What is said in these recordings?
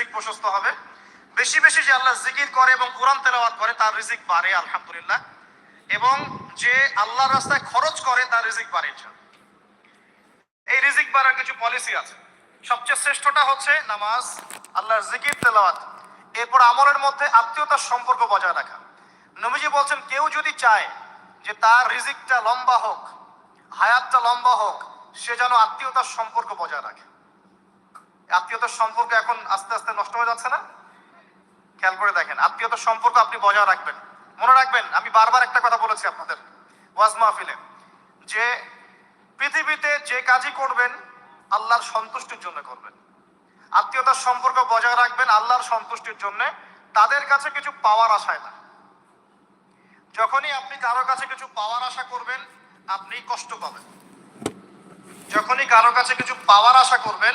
রিজিক প্রশস্ত হবে। বেশি বেশি যে আল্লাহ জিকির করে এবং কোরআন তেলাওয়াত করে, তার রিজিক বাড়ে, আলহামদুলিল্লাহ। এবং যে আল্লাহর রাস্তায় খরচ করে, তার রিজিক বাড়ে। এই রিজিক বাড়ার কিছু পলিসি আছে। সবচেয়ে শ্রেষ্ঠটা হচ্ছে নামাজ, আল্লাহর জিকির, তেলাওয়াত। এরপর আমলের মধ্যে আত্মীয়তার সম্পর্ক বজায় রাখা। নবীজি বলছেন, কেউ যদি চায় যে তার রিজিকটা লম্বা হোক, হায়াতটা লম্বা হোক, সে যেন আত্মীয়তার সম্পর্ক বজায় রাখে। আত্মীয়তার সম্পর্ক এখন আস্তে আস্তে নষ্ট হয়ে যাচ্ছে না? খেয়াল করে দেখেন, আত্মীয়তার সম্পর্ক আপনি বজায় রাখবেন। মনে রাখবেন, আমি বারবার একটা কথা বলেছি আপনাদের ওয়াজ মাহফিলে, যে পৃথিবীতে যে কাজই করবেন, আল্লাহর সন্তুষ্টির জন্য করবেন। আত্মীয়তার সম্পর্ক বজায় রাখবেন আল্লাহর সন্তুষ্টির জন্য, তাদের কাছে কিছু পাওয়ার আশায় না। যখনই আপনি কারও কাছে কিছু পাওয়ার আশা করবেন আপনি কষ্ট পাবেন। যখনই কারও কাছে কিছু পাওয়ার আশা করবেন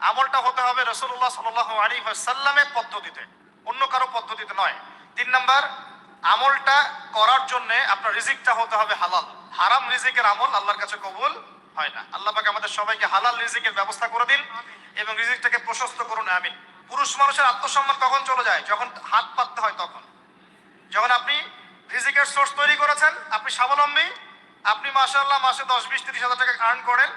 আমলটা হতে হবে রসুল্লাহ সাল আলী সাল্লামের পদ্ধতিতে। অন্য কারও পদ্ধতিতে নয়। তিন নাম্বার, আমলটা করার জন্য আপনার রিজিকটা হতে হবে হালাল। হারাম রিজিকের আমল আল্লাহর কাছে কবুল হয় না। আল্লাহ পাক আমাদের সবাইকে হালাল রিজিকের ব্যবস্থা করে দিন এবং রিজিকটাকে প্রশস্ত করুন, আমিন। পুরুষ মানুষের আত্মসম্মান কখন চলে যায়, যখন হাত পাততে হয় তখন। যখন আপনি রিজিকের সোর্স তৈরি করেছেন, আপনি স্বাবলম্বী, আপনি মাসাল্লাহ মাসে দশ, বিশ, তিরিশ হাজার টাকা আর্ন করেন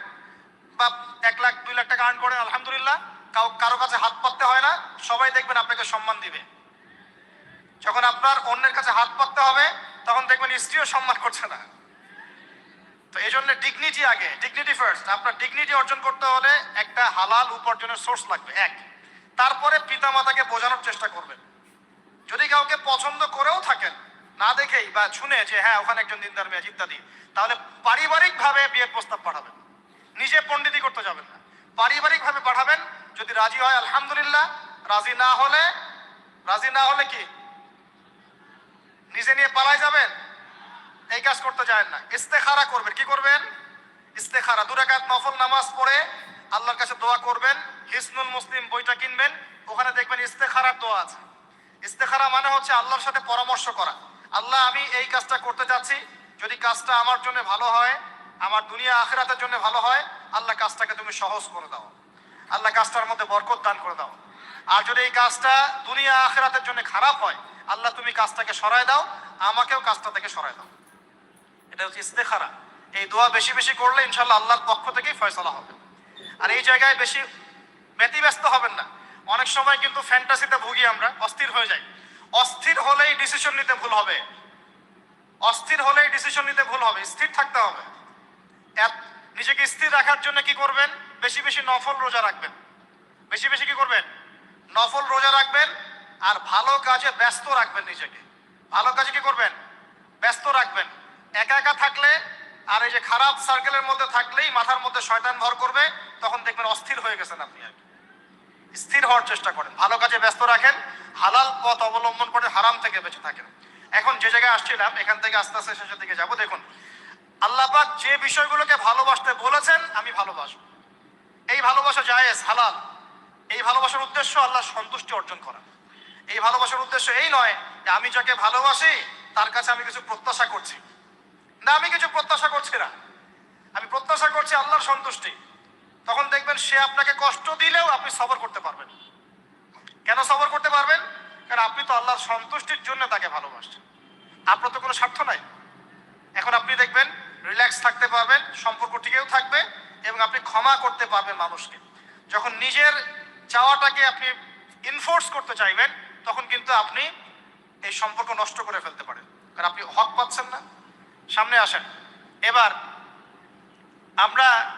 বা এক লাখ, দুই লাখ টাকা আর্ন করেন আলহামদুলিল্লাহ। কাউ, কারও কাছে হাত পাততে হয় না, সবাই দেখবেন আপনাকে সম্মান দিবে। যখন আপনার অন্যের কাছে হাত পাততে হবে, তখন দেখবেন স্ত্রীও সম্মান করছে না। তো এই জন্য ডিগনিটি আগে ডিগনিটি ফার্স্ট আপনার ডিগনিটি অর্জন করতে হলে একটা হালাল উপার্জনের সোর্স লাগবে, এক। তারপরে পিতা মাতাকে বোঝানোর চেষ্টা করবেন। যদি কাউকে পছন্দ করেও থাকেন, না দেখেই বা শুনে যে হ্যাঁ ওখানে একজন দিনদার মেয়ে ইত্যাদি, তাহলে পারিবারিকভাবে বিয়ের প্রস্তাব পাঠাবেন। নিজে পণ্ডিতি করতে যাবেন না। পারিবারিক ভাবে পাঠাবেন, যদি রাজি হয়, আলহামদুলিল্লাহ। রাজি না হলে, রাজি না হলে কি? নিজে নিয়ে পালাই যাবেন? এই কাজ করতে যায় না। ইস্তেখারা করবেন। কি করবেন? ইস্তেখারা। দুরাকাত নফল নামাজ পড়ে আল্লাহর কাছে দোয়া করবেন, হিসনুল মুসলিম বইটা কিনবেন, ওখানে দেখবেন ইস্তেখারার দোয়া আছে। ইস্তেখারা মানে হচ্ছে আল্লাহর সাথে পরামর্শ করা। আল্লাহ, আমি এই কাজটা করতে যাচ্ছি, যদি কাজটা আমার জন্য ভালো হয় আমার দুনিয়া আখেরাতের জন্য ভালো হয়, আল্লাহ কাজটাকে তুমি সহজ করে দাও। আল্লাহ কাজটার মধ্যে বরকত দান করে দাও। আর যদি এই কাজটা দুনিয়া আখেরাতের জন্য খারাপ হয়, আল্লাহ তুমি কাজটাকে সরায় দাও, আমাকেও কাজটা থেকে সরায় দাও। এটা হচ্ছে ইস্তেখারা। এই দোয়া বেশি বেশি করলে ইনশাল্লাহ আল্লাহর পক্ষ থেকেই ফয়সলা হবে। আর এই জায়গায় বেশি ব্যতিব্যস্ত হবেন না। অনেক সময় কিন্তু ফ্যান্টাসিতে ভুগি আমরা, অস্থির হয়ে যাই। অস্থির হলেই ডিসিশন নিতে ভুল হবে। অস্থির হলেই ডিসিশন নিতে ভুল হবে। স্থির থাকতে হবে। নিজেকে স্থির রাখার জন্য কি করবেন? বেশি বেশি নফল রোজা রাখবেন। বেশি বেশি কি করবেন? নফল রোজা রাখবেন আর ভালো কাজে ব্যস্ত রাখবেন নিজেকে। ভালো কাজে কি করবেন? ব্যস্ত রাখবেন। একা একা থাকলে আর এই যে খারাপ সার্কেলের মধ্যে থাকলেই মাথার মধ্যে শয়তান ভর করবে, তখন দেখবেন অস্থির হয়ে গেছেন আপনি আর। স্থির হওয়ার চেষ্টা করেন। ভালো কাজে ব্যস্ত রাখেন, হালাল পথ অবলম্বন করে হারাম থেকে বেঁচে থাকেন। এখন যে জায়গায় আসছিলাম, এখান থেকে আস্তে আস্তে শেষের দিকে যাব। দেখুন আল্লাহ পাক যে বিষয়গুলোকে ভালোবাসতে বলেছেন, আমি ভালোবাসব। এই ভালোবাসা জায়েজ, হালাল। এই ভালোবাসার উদ্দেশ্য আল্লাহ সন্তুষ্টি অর্জন করা। এই ভালোবাসার উদ্দেশ্য এই নয় যে আমি যাকে ভালোবাসি, তার কাছে আমি কিছু প্রত্যাশা করছি। না, আমি কিছু প্রত্যাশা করছি না। আমি প্রত্যাশা করছি আল্লাহর সন্তুষ্টি। তখন দেখবেন সে আপনাকে কষ্ট দিলেও আপনি সবর করতে পারবেন। কেন সবর করতে পারবেন? কারণ আপনি তো আল্লাহর সন্তুষ্টির জন্য তাকে ভালোবাসছেন। আপনার তো কোনো স্বার্থ নাই। এখন আপনি দেখবেন রিল্যাক্স থাকতে পারবেন, সম্পর্ক টিকেও থাকবে এবং আপনি ক্ষমা করতে পারবেন মানুষকে। যখন নিজের চাওয়াটাকে আপনি ইনফোর্স করতে চাইবেন, তখন কিন্তু আপনি এই সম্পর্ক নষ্ট করে ফেলতে পারেন। কারণ আপনি হক পাচ্ছেন না। সামনে আসেন। এবার আমরা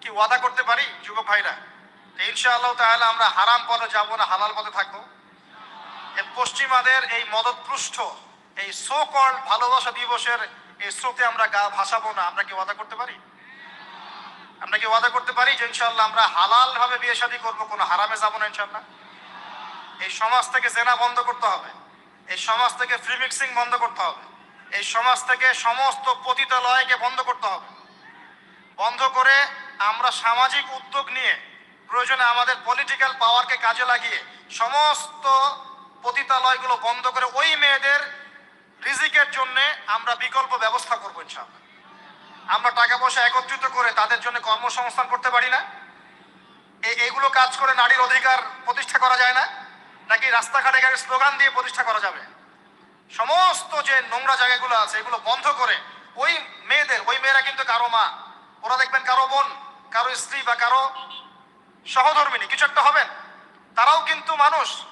কি ওয়াদা করতে পারি, যুবক ভাইরা? ইনশাআল্লাহ তাহলে আমরা হারাম পথে যাব না, হালাল পথে থাকব। পশ্চিমাদের এই মদতপৃষ্ঠ, এই সো কল ভালোবাসা দিবসের এই স্রোতে আমরা গা ভাসাবো না, আমরা কি ওয়াদা করতে পারি? আমরা কি ওয়াদা করতে পারি যে ইনশাআল্লাহ আমরা হালাল ভাবে বিয়ে শাদী করব, কোনো হারামে যাব না ইনশাল্লাহ এই সমাজ থেকে জেনা বন্ধ করতে হবে, এই সমাজ থেকে ফ্রি মিক্সিং বন্ধ করতে হবে, এই সমাজ থেকে সমস্ত পতিতালয়কে বন্ধ করতে হবে। বন্ধ করে আমরা সামাজিক উদ্যোগ নিয়ে প্রয়োজনে আমাদের পলিটিক্যাল পাওয়ারকে কাজে লাগিয়ে সমস্ত পতিতালয়গুলো বন্ধ করে ওই মেয়েদের রিজিকের জন্য আমরা বিকল্প ব্যবস্থা করব আমরা টাকা পয়সা একত্রিত করে তাদের জন্য কর্মসংস্থান করতে পারি না। এ- এইগুলো কাজ করে নারীর অধিকার প্রতিষ্ঠা করা যায় না, নাকি রাস্তাঘাটে গাড়ি স্লোগান দিয়ে প্রতিষ্ঠা করা যাবে। সমস্ত যে নোংরা জায়গাগুলো আছে, এগুলো বন্ধ করে ওই মেয়েদের, ওই মেয়েরা কিন্তু কারও মা, ওরা দেখবেন কারও বোন, কারও স্ত্রী বা কারও সহধর্মিনী, কিছু একটা হবেন। তারাও কিন্তু মানুষ,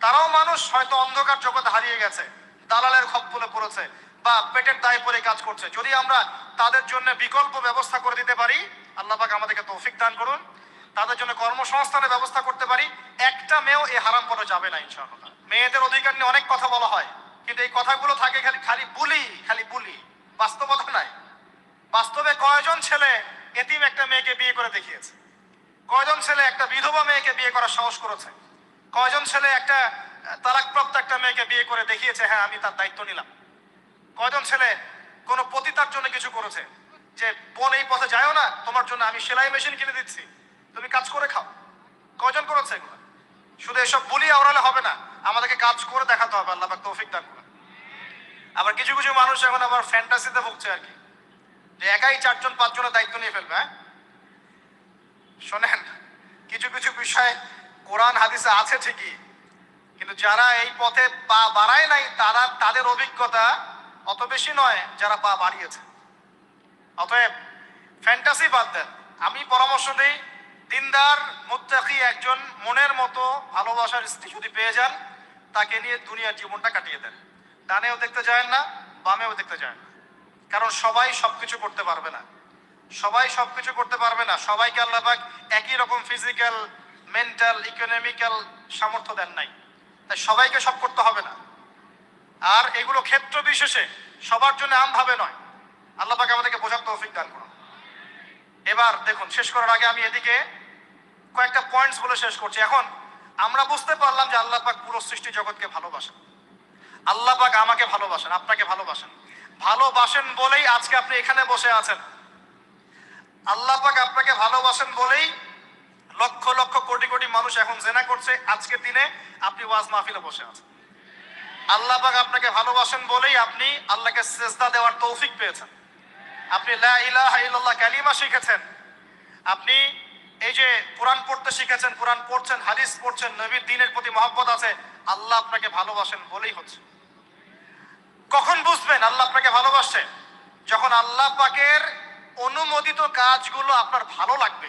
তারাও মানুষ, হয়তো অন্ধকার জগতে হারিয়ে গেছে। দালালের খপ্পলে পড়েছে বা পেটের দায় পরে কাজ করছে। যদি আমরা তাদের জন্য বিকল্প ব্যবস্থা করে দিতে পারি, আল্লাহ পাক আমাদেরকে তৌফিক দান করুন। তাদের জন্য কর্মসংস্থানের ব্যবস্থা করতে পারি। একটা মেয়েও এই হারাম পরে যাবে না, ইনশাআল্লাহ। মেয়েদের অধিকার নিয়ে অনেক কথা বলা হয়, কিন্তু এই কথাগুলো থাকে খালি খালি বুলি খালি বুলি। বাস্তবতা নাই। বাস্তবে কয়জন ছেলে এতিম একটা মেয়েকে বিয়ে করে দেখিয়েছে? কয়জন ছেলে একটা বিধবা মেয়েকে বিয়ে করার সাহস করেছে? কয়জন ছেলে একটা আহ, তালাকপ্রাপ্ত একটা মেয়েকে বিয়ে করে দেখিয়েছে হ্যাঁ আমি তার দায়িত্ব নিলাম। কয়জন ছেলে কোনো পতিতার জন্য কিছু করেছে? যে বোন এই পথে যায়ও না তোমার জন্য আমি সেলাই মেশিন কিনে দিচ্ছি। তুমি কাজ করে খাও। কয়জন করেছে এগুলো? শুধু এসব বলি আওড়ালে হবে না আমাদেরকে কাজ করে দেখাতে হবে আল্লাহ তৌফিক দান করে আবার কিছু কিছু মানুষ এখন আবার ফ্যান্টাসিতে ভুগছে আর কি। যে একাই চারজন পাঁচজনের দায়িত্ব নিয়ে ফেলবে হ্যাঁ? শোনেন কিছু কিছু বিষয় কোরআন হাদিসে আছে ঠিকই কিন্তু যারা এই পথে পা বাড়ায় নাই, তারা তাদের অভিজ্ঞতা অত বেশি নয় যারা পা বাড়িয়েছে। অতএব ফ্যান্টাসি বাদ দেন। আমি পরামর্শ দিই, দিনদার, মুত্তাকি একজন মনের মতো ভালোবাসার স্ত্রী যদি পেয়ে যান, তাকে নিয়ে দুনিয়ার জীবনটা কাটিয়ে দেন। ডানেও দেখতে যায় না, বামেও দেখতে যায় না। কারণ সবাই সবকিছু করতে পারবে না। সবাই সবকিছু করতে পারবে না। সবাইকে আল্লাহ একই রকম ফিজিক্যাল মেন্টাল ইকোনমিক্যাল সামর্থ্য দেন নাই। তাই সবাইকে সব করতে হবে না। আর এগুলো ক্ষেত্র বিশেষে সবার জন্য আমভাবে নয়। আল্লাহ পাক আমাদেরকে বোঝার তৌফিক দান করুন। এবার দেখুন, শেষ করার আগে আমি এদিকে কয়েকটা পয়েন্টস বলে শেষ করছি। এখন আমরা বুঝতে পারলাম যে আল্লাহ পাক পুরো সৃষ্টি জগৎকে ভালোবাসেন। আল্লাহ পাক আমাকে ভালোবাসেন, আপনাকে ভালোবাসেন। ভালোবাসেন বলেই আজকে আপনি এখানে বসে আছেন। আল্লাহ পাক আপনাকে ভালোবাসেন বলেই লক্ষ লক্ষ কোটি কোটি মানুষ এখন জেনা করছে আজকের দিনে আপনি ওয়াজ মাহফিলে বসে আছেন। আল্লাহ পাক আপনাকে ভালোবাসেন বলেই আপনি আল্লাহকে সেজদা দেওয়ার তৌফিক পেয়েছেন। আপনি লা ইলাহা কালিমা শিখেছেন। আপনি এই যে কোরআন পড়তে শিখেছেন, কোরআন পড়ছেন, হাদিস পড়ছেন, নবীর দিনের প্রতি মহব্বত আছে, আল্লাহ আপনাকে ভালোবাসেন বলেই হচ্ছে। কখন বুঝবেন আল্লাহ আপনাকে ভালোবাসছে? যখন আল্লাহ পাকের অনুমোদিত কাজগুলো আপনার ভালো লাগবে।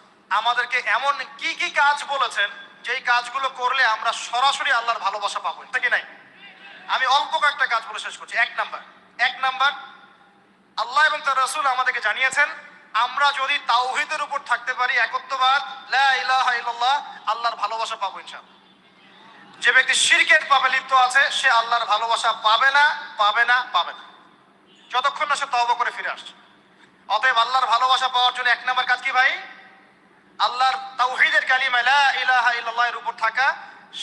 আমাদেরকে এমন কি কি কাজ বলেছেন, যেই কাজগুলো করলে আমরা সরাসরি আল্লাহর ভালোবাসা পাবো। এটা কি নাই? আমি অল্প কয়েকটা কাজ বলে শেষ করছি। এক নাম্বার। এক নাম্বার, আল্লাহ এবং তার রসুল আমাদেরকে জানিয়েছেন, আমরা যদি তাওহিদের উপর থাকতে পারি একত্ববাদ ইল্লাল্লাহ, আল্লাহর ভালোবাসা পাবো ইনশাআল্লাহ। যে ব্যক্তি শিরকের পাবে লিপ্ত আছে, সে আল্লাহর ভালোবাসা পাবে না পাবে না পাবে না। যতক্ষণ না সে তওবা করে ফিরে আসছে। অতএব আল্লাহর ভালোবাসা পাওয়ার জন্য এক নাম্বার কাজ কি ভাই? আল্লাহর তাওহীদের কালিমা, লা ইলাহা ইল্লাল্লাহ এর উপর থাকা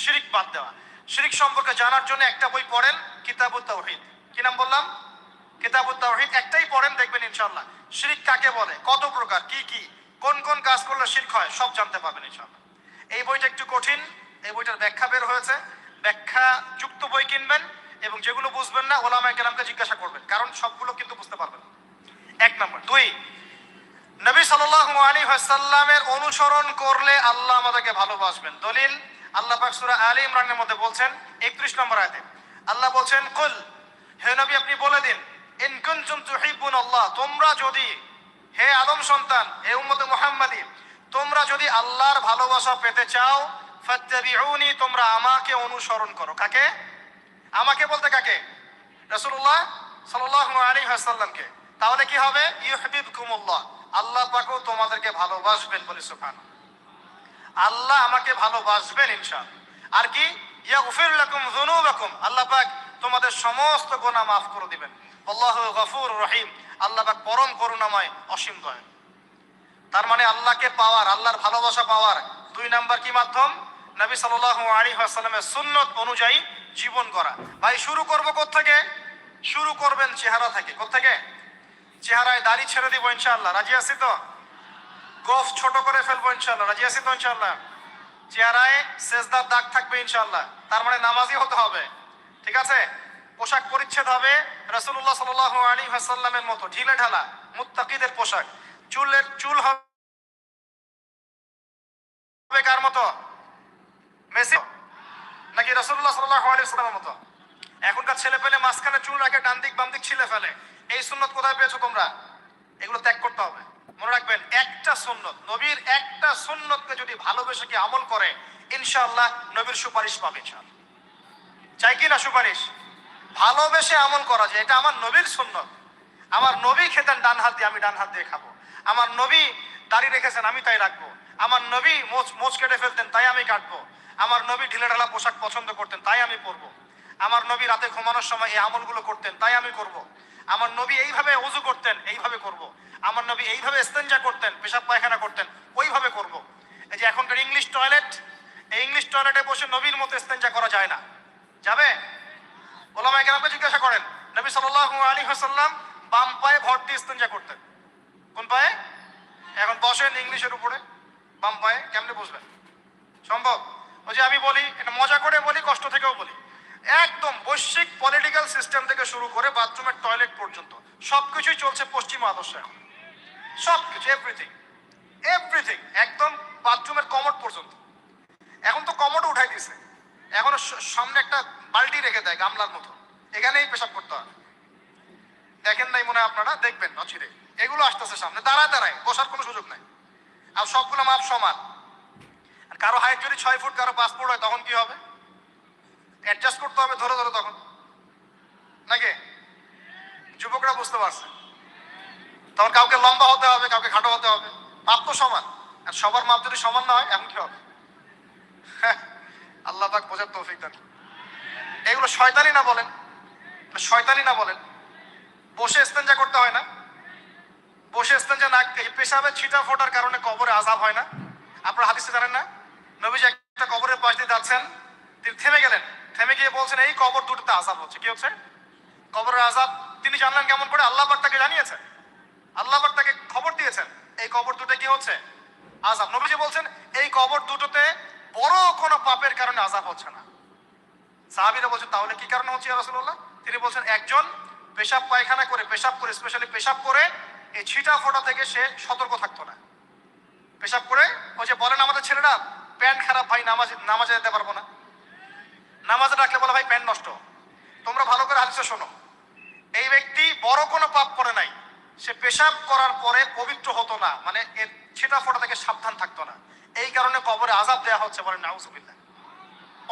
শিরিক বাদ দেওয়া। শিরিক সম্পর্কে জানার জন্য একটা বই পড়েন, কিতাবুত তাওহীদ। কি নাম বললাম? কিতাবুত তাওহীদ, একটাই পড়েন, দেখবেন ইনশাআল্লাহ। শিরিক কাকে বলে? কত প্রকার, কি কি? কোন কোন কাজ করলে শিরক হয়, সব জানতে পারবেন ইনশাআল্লাহ। এই বইটা একটু কঠিন, এই বইটার ব্যাখ্যা বের হয়েছে। ব্যাখ্যা যুক্ত বই কিনবেন এবং যেগুলো বুঝবেন না, ওলামায় কেরামকে জিজ্ঞাসা করবেন, কারণ সবগুলো কিন্তু বুঝতে পারবেন এক নম্বর। দুই নবী সাল্লাল্লাহু আলী ওয়াসাল্লামের অনুসরণ করলে আল্লাহ আমাদেরকে ভালোবাসবেন। দলিল, আল্লাহ পাক আলী ইমরানের মধ্যে বলছেন 31 নম্বর আয়াতে, আল্লাহ বলছেন, কুল, হে নবী, আপনি বলে দিন, ইন কুনতুম তুহিব্বুন আল্লাহ, তোমরা যদি, হে আদম সন্তান, হে উম্মতে মুহাম্মাদি, তোমরা যদি আল্লাহর ভালোবাসা পেতে চাও, ফাত্তাবিউনি, তোমরা আমাকে অনুসরণ করো। কাকে? আমাকে বলতে কাকে? রাসূলুল্লাহ সাল্লাল্লাহু আলাইহি ওয়াসাল্লামকে। তাহলে কি হবে? ইউহিবকুমুল্লাহ আল্লাহ পাকও তোমাদেরকে ভালোবাসবেন বলে সুবহান আল্লাহ আমাকে ভালোবাসবেন ইনশাআল্লাহ। আর কি? ইয়াগফির লাকুম যুনুবাকুম। আল্লাহ পাক তোমাদের সমস্ত গুনাহ মাফ করে দিবেন। আল্লাহু গফুর রহিম। আল্লাহ পাক পরম করুণাময় অসীম দয়ালু। তার মানে আল্লাহকে পাওয়ার, আল্লাহর ভালোবাসা পাওয়ার দুই নাম্বার কি মাধ্যম? নবী সাল্লাল্লাহু আলাইহি ওয়াসাল্লামের সুন্নত অনুযায়ী জীবন করা ভাই, শুরু করব থেকে শুরু করবেন চেহারা থেকে। থেকে চেহারায় দাড়ি ছেড়ে দিব ইনশাআল্লাহ। রাজি আছি তো? গফ ছোট করে ফেলব ইনশাআল্লাহ। রাজি আছি তো ইনশাআল্লাহ? চেহারায় সেজদার দাগ থাকবে ইনশাআল্লাহ। তার মানে নামাজি হতে হবে। ঠিক আছে? পোশাক পরিচ্ছেদ হবে রাসূলুল্লাহ সাল্লাল্লাহু আলাইহি ওয়াসাল্লামের মতো। ঢিলে ঢালা, মুত্তাকিদের পোশাক। চুলের, চুল হবে কার মতো? মেসি নাকি রসুল্লাহ সাল্লাল্লাহু আলাইহি ওয়াসাল্লামের মতো? এখনকার ছেলে পেলে মাঝখানে চুল রাখে ডান দিক বাম দিক ছিলে ফেলে। এই সুন্নত কোথায় পেয়েছ তোমরা? এগুলো ত্যাগ করতে হবে। মনে রাখবেন, একটা সুন্নত, নবীর একটা সুন্নতকে যদি ভালোবেসে কি আমল করে, ইনশাআল্লাহ নবীর সুপারিশ পাবে চাই কি না সুপারিশ? ভালোবেসে আমল করা যায়। এটা আমার নবীর সুন্নত। আমার নবী খেতেন ডান হাত দিয়ে, আমি ডান হাত দিয়ে খাব। আমার নবী দাড়ি রেখেছেন, আমি তাই রাখব। আমার নবী মোচ মোচ কেটে ফেলতেন, তাই আমি কাটবো। আমার নবী ঢিলে ঢালা পোশাক পছন্দ করতেন, তাই আমি পরবো। আমার নবী রাতে ঘুমানোর সময় এই আমলগুলো করতেন, তাই আমি করব। আমার নবী এইভাবে উজু করতেন, এইভাবে করব। আমার নবী এইভাবে ইস্তেঞ্জা করতেন, পেশাব পায়খানা করতেন, ওইভাবে করব। এই যে এখনকার ইংলিশ টয়লেট, এই ইংলিশ টয়লেটে বসে নবীর মতো ইস্তেঞ্জা করা যায় না। যাবে? ওলামা কেরামকে জিজ্ঞাসা করেন, নবী সাল্লাল্লাহু আলী ওয়াসাল্লাম বাম পায়ে ভর দিয়ে ইস্তেঞ্জা করতেন। কোন পায়ে? এখন বসেন ইংলিশের উপরে, বাম পায়ে, কেমনে বুঝবেন সম্ভব? ওই যে আমি বলি, এটা মজা করে বলি, কষ্ট থেকেও বলি। একদম বৈশ্বিক পলিটিক্যাল সিস্টেম থেকে শুরু করে বাথরুমের টয়লেট পর্যন্ত। সবকিছুই চলছে পশ্চিম আদর্শ এখন। সবকিছু এভরিথিং এভরিথিং একদম বাথরুমের কমোড পর্যন্ত। এখন তো কমোড উঠাই দিছে এখন সামনে একটা বালতি রেখে দেয় গামলার মতো। এখানেই পেশাব করতে হয়। দেখেন নাই মনে হয় আপনারা, দেখবেন, অচিরে। এগুলো আসতেছে সামনে। দাঁড়ায় দাঁড়ায়, বসার কোনো সুযোগ নাই। আর সবগুলো মাপ সমান। কারও হাইট যদি ছয় ফুট, কারও পাঁচ ফুট হয়, তখন কি হবে? অ্যাডজাস্ট করতে হবে, ধরে ধরে তখন। নাকি? যুবকরা বুঝতে পারছে। তখন কাউকে লম্বা হতে হবে, কাউকে খাটো হতে হবে। মাপ তো সমান। আর সবার মাপ যদি সমান না হয় এমন কি হবে? আল্লাহ পাক বোঝার তৌফিক দান। এগুলো শয়তানি না বলেন। শয়তানি না বলেন। বসে ইস্তেঞ্জা করতে হয় না। বসে ইস্তেঞ্জা না এই পেশাবের ছিটা ফোটার কারণে কবরে আজাব হয় না। আপনারা হাদিসে জানেন না? নবীজি একটা কবরের পাশ দিয়ে যাচ্ছেন, তিনি থেমে গেলেন। থেমে গিয়ে বলছেন, এই কবর দুটোতে আজাব হচ্ছে। কি হচ্ছে? কবরের আজাব তিনি জানলেন কেমন করে? আল্লাহ তাকে জানিয়েছেন। আল্লাহ তাকে খবর দিয়েছেন। এই কবর দুটো কি হচ্ছে? আজাব নবীজি বলছেন, এই কবর দুটোতে বড় কোনো পাপের কারণে আজাব হচ্ছে না। সাহাবিরা বলছেন, তাহলে কি কারণে হচ্ছে রাসূলুল্লাহ? তিনি বলছেন, একজন পেশাব পায়খানা করে, পেশাব করে স্পেশালি পেশাব করে, এই ছিটা ফোটা থেকে সে সতর্ক থাকতো না। পেশাব করে, ওই যে বলেন আমাদের ছেলেরা, প্যান্ট খারাপ ভাই, নামাজ, নামাজে যেতে পারব না। নামাজে ডাকলে বলে, ভাই, প্যান্ট নষ্ট। তোমরা ভালো করে হাদিসে শোনো। এই ব্যক্তি বড় কোনো পাপ করে নাই। সে পেশাব করার পরে পবিত্র হতো না। মানে এর ছিটা ফোটা থেকে সাবধান থাকতো না। এই কারণে কবরে আজাব দেওয়া হচ্ছে বলেন নাউজুবিল্লাহ।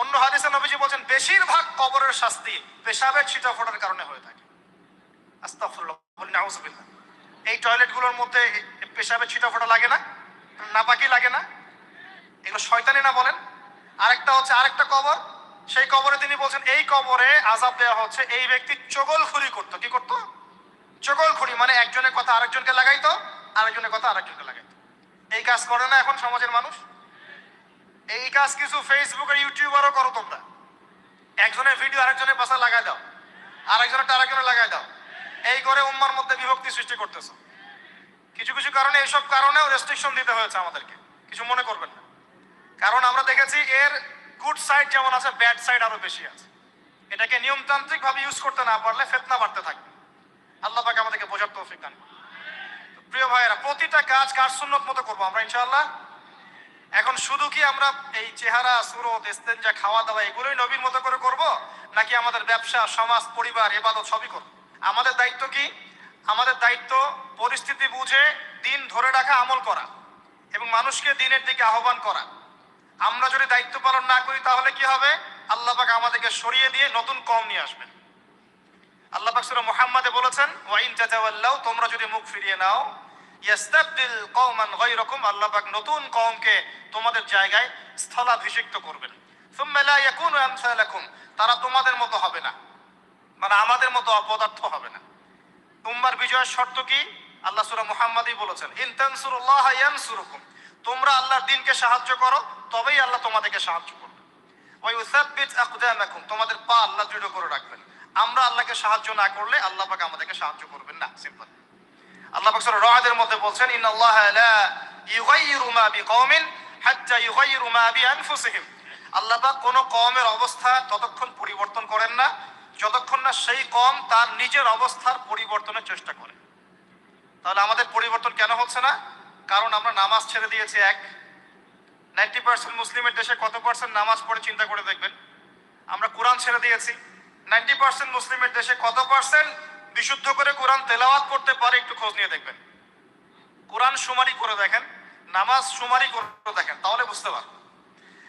অন্য হাদিসে নবীজি বলছেন, বেশিরভাগ কবরের শাস্তি পেশাবের ছিটা ফোটার কারণে হয়ে থাকে। আস্তাগফিরুল্লাহ বলেন নাউজুবিল্লাহ। এই টয়লেটগুলোর মধ্যে পেশাবের ছিটা ফোটা লাগে না? নাপাকি লাগে না? এগুলো শয়তানি না বলেন? আরেকটা হচ্ছে, আরেকটা কবর সেই কবরে তিনি বলছেন, এই কবরে আজাব দেওয়া হচ্ছে, এই ব্যক্তি চগলখুরি করতো। কি করতো? চগলখুরি মানে একজনের কথা আরেকজনকে লাগাইতো, আরেকজনের কথা আরেকজনকে লাগাইতো। এই কাজ করে না এখন সমাজের মানুষ? এই কাজ কিছু ফেসবুক আর ইউটিউবারও করো তোমরা। একজনের ভিডিও আরেকজনের পাশে লাগাই দাও, আরেকজনের আরেকজনে লাগাই দাও। এই করে উম্মার মধ্যে বিভক্তি সৃষ্টি করতেছো। কিছু কিছু কারণে এইসব কারণেও রেস্ট্রিকশন দিতে হয়েছে আমাদেরকে। কিছু মনে করবেন না। কারণ আমরা দেখেছি এর গুড সাইড যেমন আছে ব্যাড সাইড আরও বেশি আছে। এটাকে নিয়মতান্ত্রিক ভাবে ইউজ করতে না পারলে ফেতনা বাড়তে থাকবে। আল্লাহ পাক আমাদেরকে বোঝার তৌফিক দান প্রিয় ভাইয়েরা, প্রতিটা কাজ কার সুন্নত মতো করব আমরা, ইনশাআল্লাহ? এখন শুধু কি আমরা এই চেহারা, সুরত, ইস্তেঞ্জা খাওয়া দাওয়া এগুলোই নবীর মতো করে করব, নাকি আমাদের ব্যবসা, সমাজ, পরিবার, এবাদত সবই করব? আমাদের দায়িত্ব কি? আমাদের দায়িত্ব পরিস্থিতি বুঝে, দিন ধরে রাখা, আমল করা এবং মানুষকে দিনের দিকে আহ্বান করা। আমরা যদি দায়িত্ব পালন না করি, তাহলে কি হবে? আল্লাহ পাক আমাদেরকে সরিয়ে দিয়ে নতুন কম নিয়ে আসবেন। আল্লাহ পাক সূরা মুহাম্মাদে বলেছেন, ওয়াইন তাতাওয়াল্লাউ তোমরা যদি মুখ ফিরিয়ে নাও, ইয়াস্তাবদিল কওমান গায়রাকুম আল্লাহ পাক নতুন কওমকে তোমাদের জায়গায় স্থলাভিষিক্ত করবেন। সুম্মা লা ইয়াকুনু আমসালাকুম, তারা তোমাদের মতো হবে না। মানে আমাদের মতো অপদার্থ হবে না। উম্মার বিজয়ের শর্ত কি? আল্লাহ সূরা মুহাম্মাদই বলেছেন, ইন তানসুরুল্লাহ ইয়ানসুরুকুম তোমরা আল্লাহর দিনকে সাহায্য করো, তবেই আল্লাহ তোমাদেরকে সাহায্য করবে। ওই ইউসাব্বিত আকদামাকুম, তোমাদের পা আল্লাহ দৃঢ় করে রাখবেন। আমরা আল্লাহকে সাহায্য না করলে আল্লাহ পাক আমাদেরকে সাহায্য করবেন না সিম্পল আল্লাহ পাক সূরা রাদের মধ্যে বলছেন, ইন্নাল্লাহা লা ইউগাইয়িরু মা বিকওমিন হাত্তা ইউগাইয়িরু মা বিআনফুসিহিম। আল্লাহ পাক কোন কওমের অবস্থা ততক্ষণ পরিবর্তন করেন না, যতক্ষণ না সেই কম তার নিজের অবস্থার পরিবর্তনের চেষ্টা করে। তাহলে আমাদের পরিবর্তন কেন হচ্ছে না? কারণ আমরা নামাজ ছেড়ে দিয়েছি, এক। নাইনটি পার্সেন্ট মুসলিমের দেশে কত পার্সেন্ট নামাজ পড়ে চিন্তা করে দেখবেন? আমরা কোরআন ছেড়ে দিয়েছি, নাইনটি পার্সেন্ট মুসলিমের দেশে কত পার্সেন্ট বিশুদ্ধ করে কোরআন তেলাওয়াত করতে পারে একটু খোঁজ নিয়ে দেখবেন। কোরআন সুমারি করে দেখেন, নামাজ সুমারি করে দেখেন, তাহলে বুঝতে পারবেন।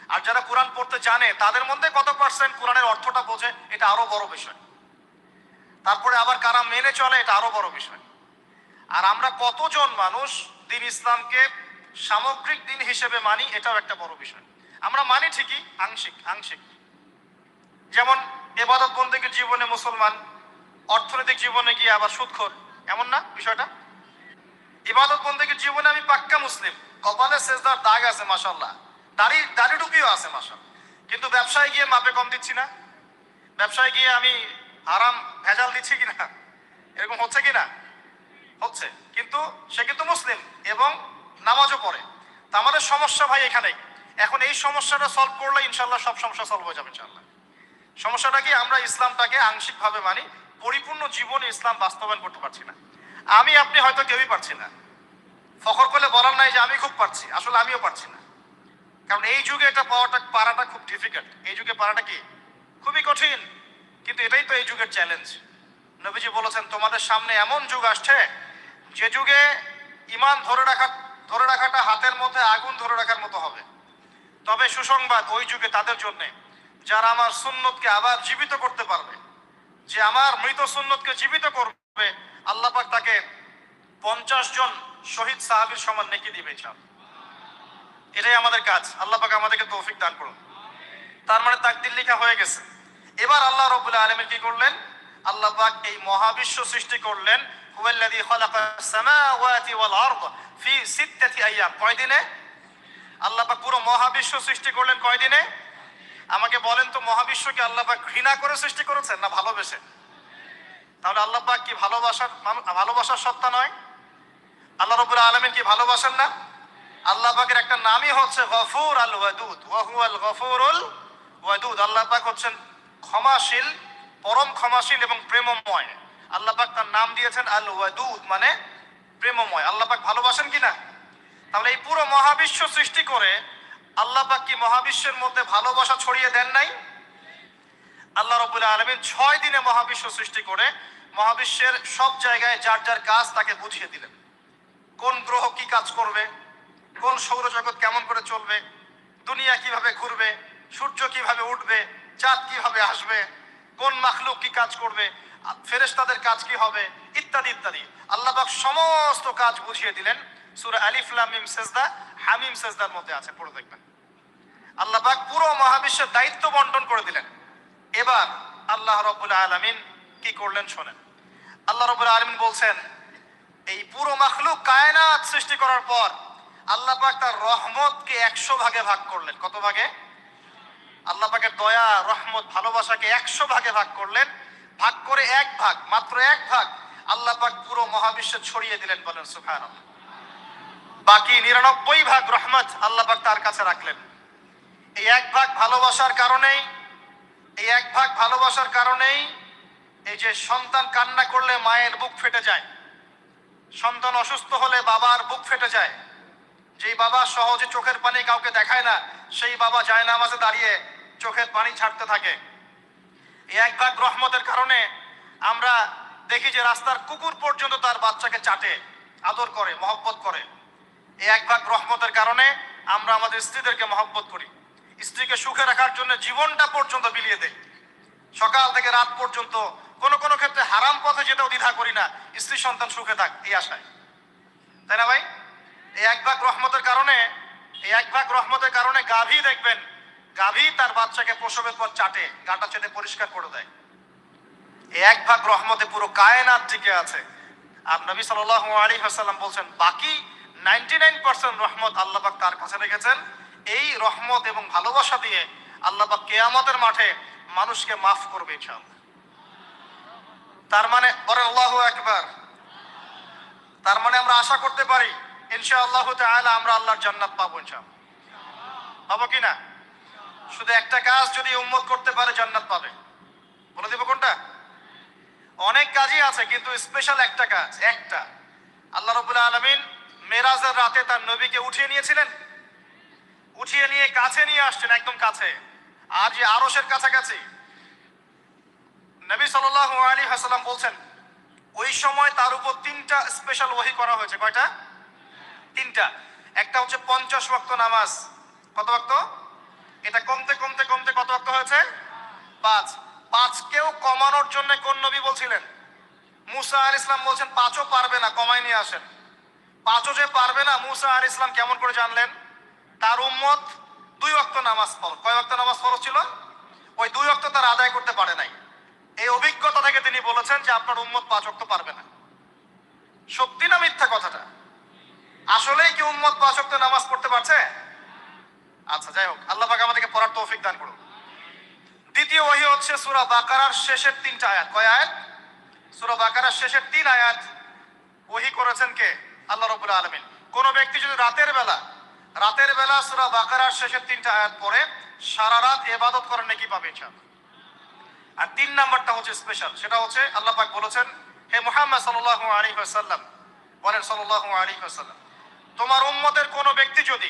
আর যারা কোরআন পড়তে জানে, তাদের মধ্যে কত পার্সেন্ট কোরআনের অর্থটা বোঝে, এটা আরও বড় বিষয়। তারপরে আবার কারা মেনে চলে, এটা আরও বড় বিষয়। আর আমরা কতজন মানুষ দিন ইসলামকে সামগ্রিক দিন হিসেবে মানি, এটাও একটা বড় বিষয়। আমরা মানি ঠিকই, আংশিক আংশিক। যেমন এবাদত বন্দীকে জীবনে মুসলমান, অর্থনৈতিক জীবনে গিয়ে আবার সুদখোর, এমন না বিষয়টা? ইবাদত বন্দীকে জীবনে আমি পাক্কা মুসলিম, কপালে শেষদার দাগ আছে মাসাল্লাহ দাড়ি দাড়ি টুপিও আছে মাসাল কিন্তু ব্যবসায় গিয়ে মাপে কম দিচ্ছি না? ব্যবসায় গিয়ে আমি আরাম ভেজাল দিচ্ছি কিনা? এরকম হচ্ছে কিনা? হচ্ছে। কিন্তু সে কিন্তু মুসলিম এবং নামাজও পড়ে। তা আমাদের সমস্যা ভাই এখানেই। এখন এই সমস্যাটা সলভ করলে ইনশাল্লাহ সব সমস্যা সলভ হয়ে যাবে ইনশাল্লাহ সমস্যাটা কি? আমরা ইসলামটাকে আংশিকভাবে মানি, পরিপূর্ণ জীবনে ইসলাম বাস্তবায়ন করতে পারছি না। আমি, আপনি হয়তো কেউই পারছি না। ফখর করলে বলার নাই যে আমি খুব পারছি, আসলে আমিও পারছি না। কারণ এই যুগে এটা পাওয়াটা, পারাটা খুব ডিফিকাল্ট এই যুগে পারাটা কি? খুবই কঠিন। কিন্তু এটাই তো এই যুগের চ্যালেঞ্জ নবীজি বলেছেন, তোমাদের সামনে এমন যুগ আসছে যে যুগে ইমান ধরে রাখা, ধরে রাখাটা হাতের মধ্যে, আগুন ধরে রাখার মতো হবে। তবে সুসংবাদ ওই যুগে তাদের জন্য, যারা আমার সুন্নতকে আবার জীবিত করতে পারবে, যে আমার মৃত সুন্নতকে জীবিত করবে, আল্লাহ পাক তাকে পঞ্চাশ জন শহীদ সাহাবীর সমান নেকি দিবে এটাই আমাদের কাজ। আল্লাহ পাক আমাদেরকে তৌফিক দান করুন। তার মানে তাকদির লেখা হয়ে গেছে। এবার আল্লাহ রবুল্লাহ আলমীর কি করলেন? আল্লাহ পাক এই মহাবিশ্ব সৃষ্টি করলেন, হুয়াল্লাযী খালাকাস সামাওয়াতি ওয়াল আরদ ফি সিত্তাতি আইয়াম। কয় দিনে? আল্লাহ পাক পুরো মহাবিশ্ব সৃষ্টি করলেন কয় দিনে? আমাকে বলেন তো মহাবিশ্বকে আল্লাহ পাক ঘৃণা করে সৃষ্টি করেছেন না ভালোবেসে? তাহলে আল্লাহ পাক কি ভালোবাসার ভালোবাসার সত্তা নয়? আল্লাহ রবুল আলমিন কি ভালোবাসেন না? আল্লাহ পাকের একটা নামই হচ্ছে গফুর আল ওয়াদুদ ওয়াহু আল গফুরুল ওয়াদুদ। আল্লাহ পাক হচ্ছেন ক্ষমাশীল পরম ক্ষমাশীল এবং প্রেমময়। আল্লাহ পাক তার নাম দিয়েছেন আল ওয়াদুদ মানে প্রেমময়। আল্লাহ পাক ভালোবাসেন কিনা তাহলে এই পুরো মহাবিশ্ব সৃষ্টি করে আল্লাহ পাক কি মহাবিশ্বের মধ্যে ভালোবাসা ছড়িয়ে দেন নাই? আল্লাহ রবুল্লাহ আলমিন ছয় দিনে মহাবিশ্ব সৃষ্টি করে মহাবিশ্বের সব জায়গায় যার যার কাজ তাকে বুঝিয়ে দিলেন। কোন গ্রহ কি কাজ করবে? কোন সৌরজগৎ কেমন করে চলবে? দুনিয়া কীভাবে ঘুরবে? সূর্য কীভাবে উঠবে? চাঁদ কীভাবে আসবে? কোন মাখলুক কি কাজ করবে? ফেরেশতাদের কাজ কি হবে? ইত্যাদি ইত্যাদি। আল্লাহ পাক সমস্ত কাজ বুঝিয়ে দিলেন। সূরা আলিফ, লাম, মিম, সেজদা, হামিম, সেজদার মধ্যে আছে, পড়ে দেখবেন। আল্লাহ পাক পুরো মহাবিশ্বের দায়িত্ব বন্টন করে দিলেন। এবার আল্লাহ রব্বুল আলামিন কি করলেন শোনেন। আল্লাহ রব্বুল আলামিন বলছেন, এই পুরো মাখলুক কায়নাত সৃষ্টি করার পর আল্লাহ পাক তার রহমতকে একশো ভাগে ভাগ করলেন। কত ভাগে? আল্লাহ পাকের দয়া, রহমত, ভালোবাসাকে একশো ভাগে ভাগ করলেন। ভাগ করে এক ভাগ, মাত্র এক ভাগ আল্লাহ পাক পুরো মহাবিশ্বে ছড়িয়ে দিলেন বলেন সুফান বাকি নিরানব্বই ভাগ রহমত আল্লাহ পাক তার কাছে রাখলেন। এই এক ভাগ ভালোবাসার কারণেই, এই এক ভাগ ভালোবাসার কারণেই এই যে সন্তান কান্না করলে মায়ের বুক ফেটে যায়, সন্তান অসুস্থ হলে বাবার বুক ফেটে যায়, যেই বাবা সহজে চোখের পানি কাউকে দেখায় না, সেই বাবা যায় না আমাকে দাঁড়িয়ে চোখের পানি ছাড়তে থাকে। এই এক ভাগ রহমতের কারণে আমরা দেখি যে রাস্তার কুকুর পর্যন্ত তার বাচ্চাকে চাটে, আদর করে, মহব্বত করে। এই এক ভাগ রহমতের কারণে আমরা আমাদের স্ত্রীদেরকে মহব্বত করি। স্ত্রীকে সুখে রাখার জন্য জীবনটা পর্যন্ত বিলিয়ে দেয় সকাল থেকে রাত পর্যন্ত কোন কোন ক্ষেত্রে হারাম পথে যেতেও দ্বিধা করি না। স্ত্রী সন্তান সুখে থাক, এই আশায়। তাই না ভাই? এই এক ভাগ রহমতের কারণে, এই এক ভাগ রহমতের কারণে গাভী দেখবেন গাভী তার বাচ্চাকে প্রসবের পর চাটে, গাটা চেটে পরিষ্কার করে দেয়। এই এক ভাগ রহমতে পুরো কায়নাত টিকে আছে। আর নবী সাল্লাল্লাহু আলাইহি ওয়াসাল্লাম বলছেন, বাকি 99% রহমত আল্লাহ তার কাছে রেখেছেন। এই রহমত এবং ভালোবাসা দিয়ে আল্লাহ কিয়ামতের মাঠে মানুষকে মাফ করবে ইনশাআল্লাহ। তার মানে বলেন, আল্লাহু আকবার। তার মানে আমরা আশা করতে পারি, ইনশাআল্লাহ তাআলা আমরা আল্লাহর জান্নাত পাবো ইনশাআল্লাহ। পাবো কি না? শুধু একটা কাজ যদি উম্মত করতে পারে, জান্নাত পাবে। বলে দিব কোনটা? অনেক কাজই আছে, কিন্তু স্পেশাল একটা কাজ, একটা। আল্লাহ রবুল্লা আলমিন মেরাজের রাতে তার নবীকে উঠিয়ে নিয়েছিলেন। উঠিয়ে নিয়ে কাছে নিয়ে আসছেন, একদম কাছে। আর যে আরসের কাছাকাছি। নবী সাল্লাহ আলী হাসালাম বলছেন, ওই সময় তার উপর তিনটা স্পেশাল ওহি করা হয়েছে। কয়টা? তিনটা। একটা হচ্ছে পঞ্চাশ ওয়াক্ত নামাজ। কত ওয়াক্ত? এটা কমতে কমতে কমতে কত ওয়াক্ত হয়েছে? পাঁচ। পাঁচকেও কমানোর জন্য কোন নবী বলছিলেন? মুসা আল ইসলাম বলছেন, পাঁচও পারবে না কমাই নিয়ে আসেন। পাঁচও যে পারবে না, মুসা আল ইসলাম কেমন করে জানলেন? তার উম্মত দুই অক্ত নামাজ পড়। কয় অক্ত নামাজ ফরজ ছিল? ওই দুই অক্ত তার আদায় করতে পারে নাই। এই অভিজ্ঞতা থেকে তিনি বলেছেন যে আপনার উম্মত পাঁচ অক্ত পারবে না। সত্যি না মিথ্যা কথাটা? আসলেই কি উম্মত পাঁচ অক্ত নামাজ পড়তে পারছে? আচ্ছা যাই হোক, আল্লাহ পাক আমাদেরকে পড়ার তৌফিক দান করুন দ্বিতীয় ওহি হচ্ছে সূরা বাকারার শেষের তিনটা আয়াত। কয় আয়াত? সূরা বাকারার শেষের তিন আয়াত ওহি করেছেন কে? আল্লাহ রাব্বুল আলামিন। কোন ব্যক্তি যদি রাতের বেলা রাতের বেলা সূরা বাকারার শেষের তিনটা আয়াত পড়ে, সারা রাত ইবাদত করেন নাকি পাবে ইনশাআল্লাহ। আর তিন নাম্বারটা হচ্ছে স্পেশাল সেটা হচ্ছে আল্লাহ পাক বলেছেন, হে মুহাম্মদ সাল্লাল্লাহু আলাইহি ওয়াসাল্লাম, বলেন সাল্লাল্লাহু আলাইহি ওয়াসাল্লাম, তোমার উম্মতের কোন ব্যক্তি যদি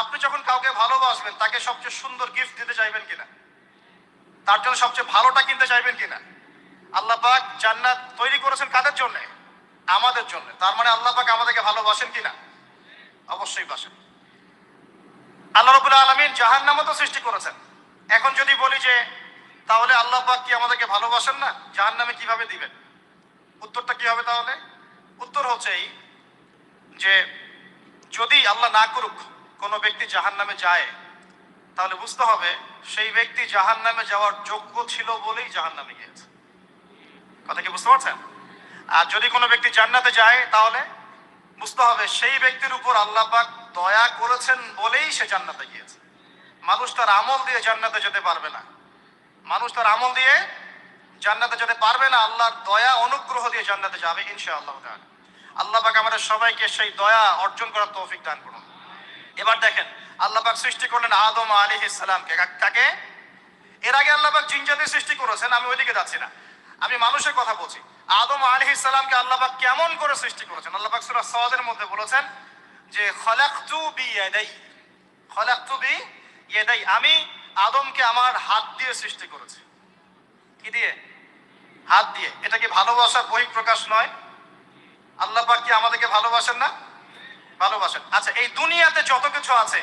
আপনি যখন কাউকে ভালোবাসবেন, তাকে সবচেয়ে সুন্দর গিফট দিতে চাইবেন কিনা? তার জন্য সবচেয়ে ভালোটা কিনতে চাইবেন কিনা? আল্লাহ পাক জান্নাত তৈরি করেছেন কাদের জন্য? আমাদের জন্য। তার মানে আল্লাহ পাক আমাদেরকে ভালোবাসেন কিনা? অবশ্যই বাসেন। আল্লাহ রবুল্লা আলমিন জাহান নামও তো সৃষ্টি করেছেন। এখন যদি বলি যে, তাহলে আল্লাহ পাক কি আমাদেরকে ভালোবাসেন না? জাহান নামে কীভাবে দিবেন? উত্তরটা কি হবে তাহলে? উত্তর হচ্ছে এই যে, যদি আল্লাহ না করুক কোনো ব্যক্তি জাহান নামে যায়, তাহলে বুঝতে হবে সেই ব্যক্তি জাহান নামে যাওয়ার যোগ্য ছিল বলেই জাহান নামে গিয়েছে। কথা কি বুঝতে পারছেন? আর যদি কোনো ব্যক্তি জান্নাতে যায়, তাহলে বুঝতে হবে সেই ব্যক্তির উপর আল্লাহ পাক দয়া করেছেন বলেই সে জান্নাতে গিয়েছে। মানুষ তার আমল দিয়ে জান্নাতে যেতে পারবে না। মানুষ তার আমল দিয়ে জান্নাতে যেতে পারবে না, আল্লাহর দয়া, অনুগ্রহ দিয়ে জান্নাতে যাবে, ইনশাআল্লাহ আল্লাহ পাক আমাদের সবাইকে সেই দয়া অর্জন করার তৌফিক দান করুন। এবার দেখেন আল্লাহ পাক সৃষ্টি করলেন আদম আলাইহিস সালামকে। কা- কাকে? এর আগে আল্লাহ পাক জিন জাতি সৃষ্টি করেছেন, আমি ওইদিকে যাচ্ছি না। আমি মানুষের কথা বলছি। আদম আলাইহিস সালামকে আল্লাহ পাক কেমন করে সৃষ্টি করেছেন? আল্লাহ পাক সূরা সাদের মধ্যে বলেছেন যে বি বি আমি আদমকে আমার হাত দিয়ে সৃষ্টি করেছি। কি দিয়ে? হাত দিয়ে। এটা কি ভালোবাসার বহিঃপ্রকাশ নয়? আল্লাহ পাক কি আমাদেরকে ভালোবাসেন না? ভালোবাসেন। আচ্ছা এই দুনিয়াতে যত কিছু আছে,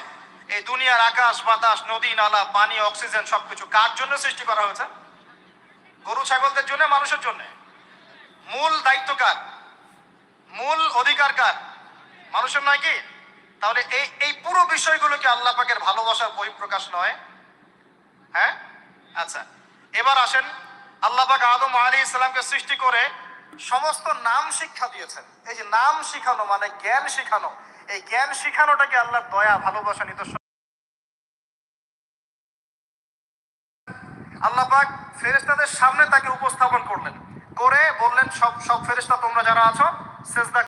এই দুনিয়ার আকাশ, বাতাস, নদী, নালা, পানি, অক্সিজেন, সবকিছু কার জন্য সৃষ্টি করা হয়েছে? গরু, ছাগলদের জন্য, মানুষের জন্য? মূল দায়িত্ব কার? মূল অধিকার কার? মানুষের নয় কি? তাহলে এই এই পুরো বিষয়গুলো কি আল্লাহ পাকের ভালোবাসার বহিঃপ্রকাশ নয়। হ্যাঁ? আচ্ছা এবার আসেন, আল্লাহ পাক আদম আলী ইসলামকে সৃষ্টি করে সমস্ত নাম শিক্ষা দিয়েছেন। এই যে নাম শিখানো মানে জ্ঞান শিখানো। এই জ্ঞান শিখানোটাকে আল্লাহর দয়া, ভালোবাসা, নিদর্শন আল্লাহ পাক ফেরেস্তাদের সামনে তাকে উপস্থাপন করলেন। করে বললেন, সব সব ফেরেস্তা তোমরা যারা আছো, সেজদা